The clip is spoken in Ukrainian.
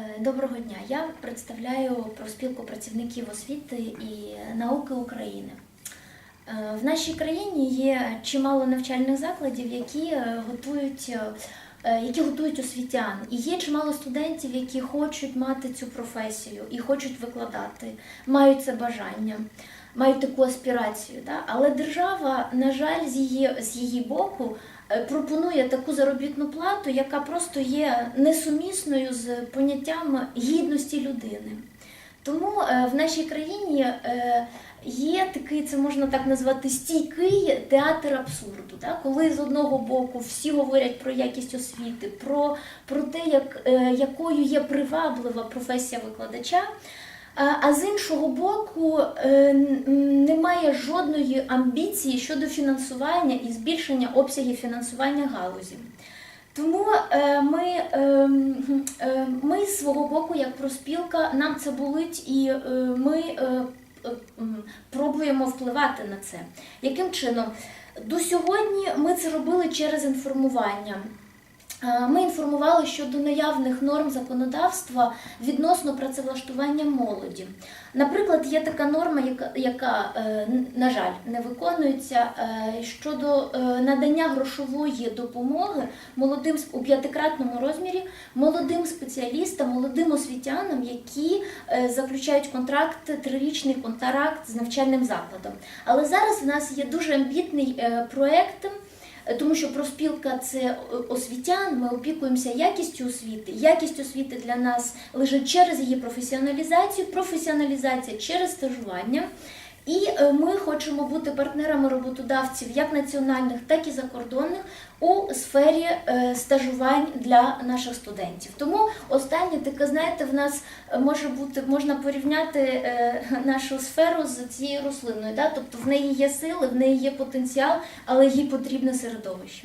Е, Доброго дня. Я представляю профспілку працівників освіти і науки України. Е, В нашій країні є чимало навчальних закладів, які е, готують, е, які готують освітян. І є чимало студентів, які хочуть мати цю професію і хочуть викладати, мають це бажання, мають таку аспірацію. Да? Але держава, на жаль, з її, з її боку пропонує таку заробітну плату, яка просто є несумісною з поняттям гідності людини. Тому е, в нашій країні е, є такий, це можна так назвати, стійкий театр абсурду, да? коли з одного боку всі говорять про якість освіти, про, про те, як, е, якою є приваблива професія викладача. А з іншого боку, немає жодної амбіції щодо фінансування і збільшення обсягів фінансування галузі. Тому е, ми, е, е, ми з свого боку, як проспілка, нам це болить, і е, ми е, е, пробуємо впливати на це. Яким чином? До сьогодні ми це робили через інформування. Е, Ми інформували щодо наявних норм законодавства відносно працевлаштування молоді. Наприклад, є така норма, яка, яка е, на жаль, не виконується е, щодо надання грошової допомоги молодим у п'ятикратному розмірі молодим спеціалістам, молодим освітянам, які заключають контракт, трирічний контракт з навчальним закладом. Але зараз в нас є дуже амбітний проект. Тому що профспілка це е, освітян, ми опікуємося якістю освіти. Якість освіти для нас лежить через її професіоналізацію, професіоналізація через стажування. І е, ми хочемо бути партнерами роботодавців як національних, так і закордонних у сфері е, стажувань для наших студентів. Тому останнє таке, знаєте, в нас е, може бути можна порівняти нашу сферу з цією рослиною. Да? Тобто в неї є сили, в неї є потенціал, але їй потрібне середовище.